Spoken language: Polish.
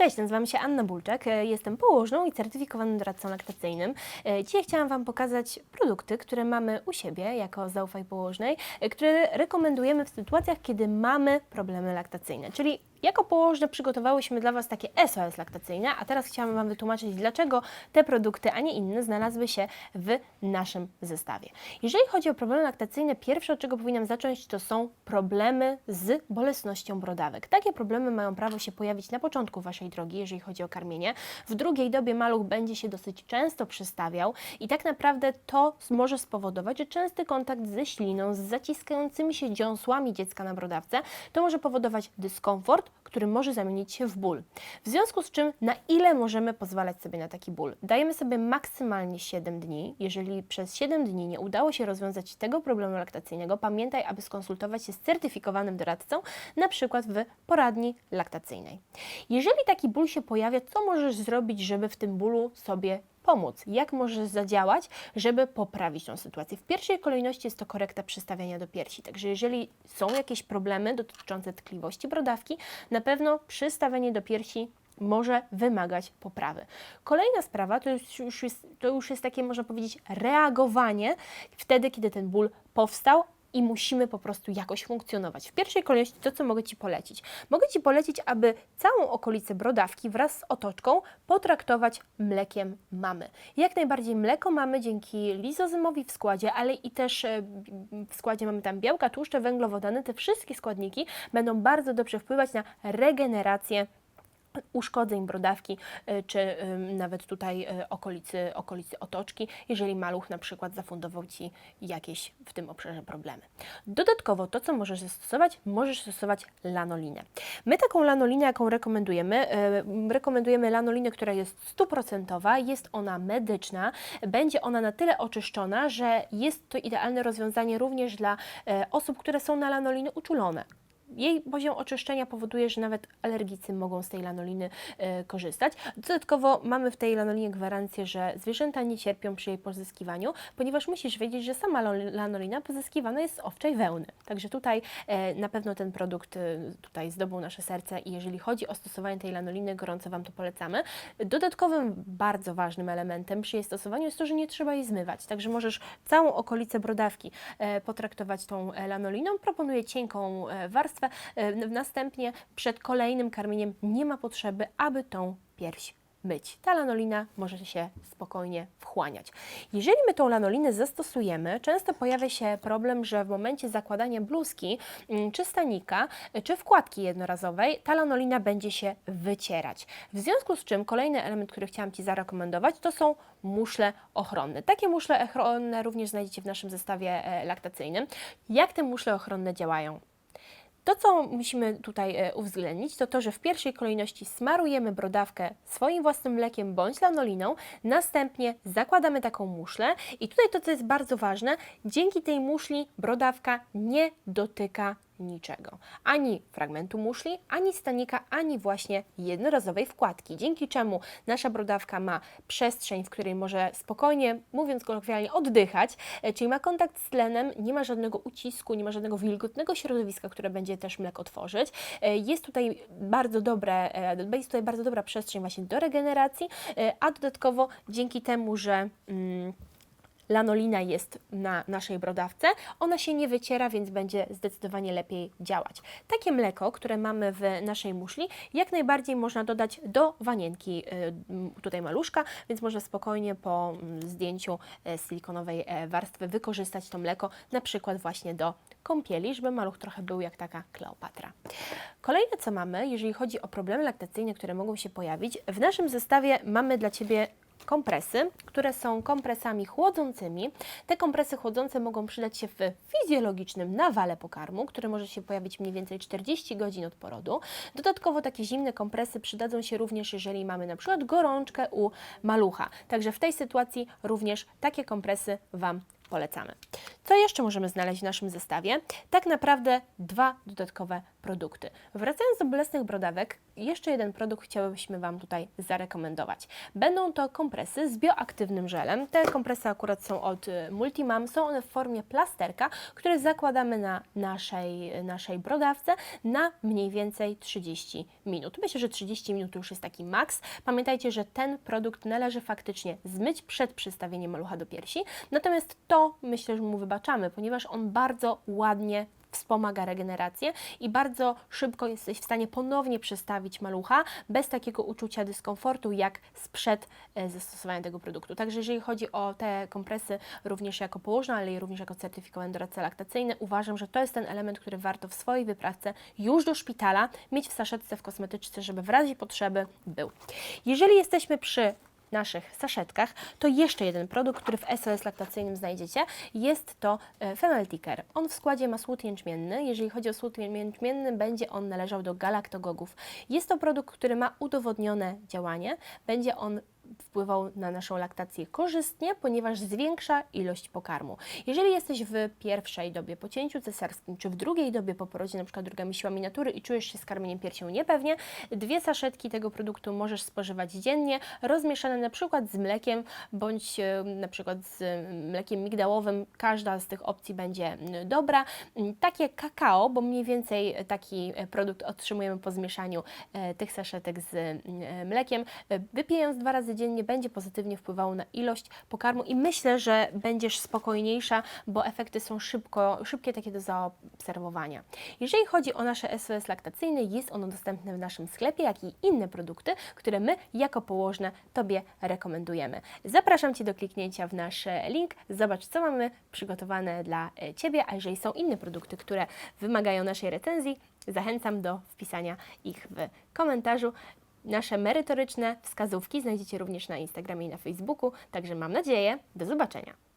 Cześć, nazywam się Anna Bulczak, e, jestem położną i certyfikowanym doradcą laktacyjnym. E, Dzisiaj chciałam Wam pokazać produkty, które mamy u siebie jako Zaufaj Położnej, e, które rekomendujemy w sytuacjach, kiedy mamy problemy laktacyjne. Czyli jako położne przygotowałyśmy dla Was takie SOS laktacyjne, a teraz chciałam Wam wytłumaczyć, dlaczego te produkty, a nie inne, znalazły się w naszym zestawie. Jeżeli chodzi o problemy laktacyjne, pierwsze od czego powinnam zacząć, to są problemy z bolesnością brodawek. Takie problemy mają prawo się pojawić na początku Waszej drogi, jeżeli chodzi o karmienie. W drugiej dobie maluch będzie się dosyć często przystawiał i tak naprawdę to może spowodować, że częsty kontakt ze śliną, z zaciskającymi się dziąsłami dziecka na brodawce, to może powodować dyskomfort, który może zamienić się w ból. W związku z czym, na ile możemy pozwalać sobie na taki ból? Dajemy sobie maksymalnie 7 dni. Jeżeli przez 7 dni nie udało się rozwiązać tego problemu laktacyjnego, pamiętaj, aby skonsultować się z certyfikowanym doradcą, na przykład w poradni laktacyjnej. Jeżeli taki ból się pojawia, co możesz zrobić, żeby w tym bólu sobie pomóc? Jak możesz zadziałać, żeby poprawić tą sytuację? W pierwszej kolejności jest to korekta przystawiania do piersi. Także jeżeli są jakieś problemy dotyczące tkliwości brodawki, na pewno przystawianie do piersi może wymagać poprawy. Kolejna sprawa to już jest, to już jest takie, można powiedzieć, reagowanie wtedy, kiedy ten ból powstał, i musimy po prostu jakoś funkcjonować. W pierwszej kolejności to, co mogę Ci polecić. Mogę Ci polecić, aby całą okolicę brodawki wraz z otoczką potraktować mlekiem mamy. Jak najbardziej mleko mamy dzięki lizozymowi w składzie, ale i też e, w składzie mamy tam białka, tłuszcze, węglowodany. Te wszystkie składniki będą bardzo dobrze wpływać na regenerację uszkodzeń brodawki, y, czy y, nawet tutaj y, okolicy, okolicy otoczki, jeżeli maluch na przykład zafundował Ci jakieś w tym obszarze problemy. Dodatkowo to, co możesz zastosować, możesz stosować lanolinę. My taką lanolinę, jaką rekomendujemy, rekomendujemy lanolinę, która jest stuprocentowa, jest ona medyczna, będzie ona na tyle oczyszczona, że jest to idealne rozwiązanie również dla osób, które są na lanoliny uczulone. Jej poziom oczyszczenia powoduje, że nawet alergicy mogą z tej lanoliny e, korzystać. Dodatkowo mamy w tej lanolinie gwarancję, że zwierzęta nie cierpią przy jej pozyskiwaniu, ponieważ musisz wiedzieć, że sama lanolina pozyskiwana jest z owczej wełny. Także tutaj e, na pewno ten produkt e, tutaj zdobył nasze serce i jeżeli chodzi o stosowanie tej lanoliny, gorąco Wam to polecamy. Dodatkowym bardzo ważnym elementem przy jej stosowaniu jest to, że nie trzeba jej zmywać. Także możesz całą okolicę brodawki potraktować tą lanoliną. Proponuję cienką warstwę. E, Następnie przed kolejnym karmieniem nie ma potrzeby, aby tą pierś myć. Ta lanolina może się spokojnie wchłaniać. Jeżeli my tą lanolinę zastosujemy, często pojawia się problem, że w momencie zakładania bluzki, mm, czy stanika, y, czy wkładki jednorazowej, ta lanolina będzie się wycierać. W związku z czym kolejny element, który chciałam Ci zarekomendować, to są muszle ochronne. Takie muszle ochronne również znajdziecie w naszym zestawie e, laktacyjnym. Jak te muszle ochronne działają? To, co musimy tutaj e, uwzględnić, to to, że w pierwszej kolejności smarujemy brodawkę swoim własnym mlekiem bądź lanoliną, następnie zakładamy taką muszlę i tutaj to, co jest bardzo ważne, dzięki tej muszli brodawka nie dotyka niczego. Ani fragmentu muszli, ani stanika, ani właśnie jednorazowej wkładki, dzięki czemu nasza brodawka ma przestrzeń, w której może spokojnie, mówiąc kolokwialnie, oddychać, e, czyli ma kontakt z tlenem, nie ma żadnego ucisku, nie ma żadnego wilgotnego środowiska, które będzie też mleko tworzyć. E, Jest tutaj bardzo dobre, e, jest tutaj bardzo dobra przestrzeń właśnie do regeneracji, a dodatkowo dzięki temu, że mm, lanolina jest na naszej brodawce, ona się nie wyciera, więc będzie zdecydowanie lepiej działać. Takie mleko, które mamy w naszej muszli, jak najbardziej można dodać do wanienki y, tutaj maluszka, więc można spokojnie po mm, zdjęciu e, silikonowej e, warstwy wykorzystać to mleko na przykład właśnie do kąpieli, żeby maluch trochę był jak taka Kleopatra. Kolejne co mamy, jeżeli chodzi o problemy laktacyjne, które mogą się pojawić, w naszym zestawie mamy dla Ciebie kompresy, które są kompresami chłodzącymi. Te kompresy chłodzące mogą przydać się w fizjologicznym nawale pokarmu, który może się pojawić mniej więcej 40 godzin od porodu. Dodatkowo takie zimne kompresy przydadzą się również, jeżeli mamy na przykład gorączkę u malucha. Także w tej sytuacji również takie kompresy Wam polecamy. Co jeszcze możemy znaleźć w naszym zestawie? Tak naprawdę dwa dodatkowe produkty. Wracając do bolesnych brodawek, jeszcze jeden produkt chciałybyśmy Wam tutaj zarekomendować. Będą to kompresy z bioaktywnym żelem. Te kompresy akurat są od y, Multimam, są one w formie plasterka, które zakładamy na naszej, naszej brodawce na mniej więcej 30 minut. Myślę, że 30 minut już jest taki maks. Pamiętajcie, że ten produkt należy faktycznie zmyć przed przystawieniem malucha do piersi, natomiast to myślę, że mu wybaczamy, ponieważ on bardzo ładnie wspomaga regenerację i bardzo szybko jesteś w stanie ponownie przestawić malucha bez takiego uczucia dyskomfortu jak sprzed e, zastosowania tego produktu. Także jeżeli chodzi o te kompresy również jako położne, ale również jako certyfikowane doradca laktacyjny, uważam, że to jest ten element, który warto w swojej wyprawce już do szpitala mieć w saszetce, w kosmetyczce, żeby w razie potrzeby był. Jeżeli jesteśmy przy naszych saszetkach, to jeszcze jeden produkt, który w SOS laktacyjnym znajdziecie, jest to e, Femeltiker. On w składzie ma słód jęczmienny. Jeżeli chodzi o słód jęczmienny, będzie on należał do galaktogogów. Jest to produkt, który ma udowodnione działanie. Będzie on wpływał na naszą laktację korzystnie, ponieważ zwiększa ilość pokarmu. Jeżeli jesteś w pierwszej dobie po cięciu cesarskim, czy w drugiej dobie po porodzie, na przykład drugami siłami natury i czujesz się z karmieniem piersią niepewnie, dwie saszetki tego produktu możesz spożywać dziennie, rozmieszane na przykład z mlekiem, bądź e, na przykład z mlekiem migdałowym. Każda z tych opcji będzie mm, dobra. Mm, Takie kakao, bo mniej więcej taki e, produkt otrzymujemy po zmieszaniu e, tych saszetek z mm, mlekiem, wypijając dwa razy dziennie będzie pozytywnie wpływało na ilość pokarmu i myślę, że będziesz spokojniejsza, bo efekty są szybko, szybkie takie do zaobserwowania. Jeżeli chodzi o nasze SOS laktacyjne, jest ono dostępne w naszym sklepie, jak i inne produkty, które my jako położne Tobie rekomendujemy. Zapraszam Cię do kliknięcia w nasz e, link, zobacz co mamy przygotowane dla e, Ciebie, a jeżeli są inne produkty, które wymagają naszej recenzji, zachęcam do wpisania ich w komentarzu. Nasze merytoryczne wskazówki znajdziecie również na Instagramie i na Facebooku, także mam nadzieję, do zobaczenia.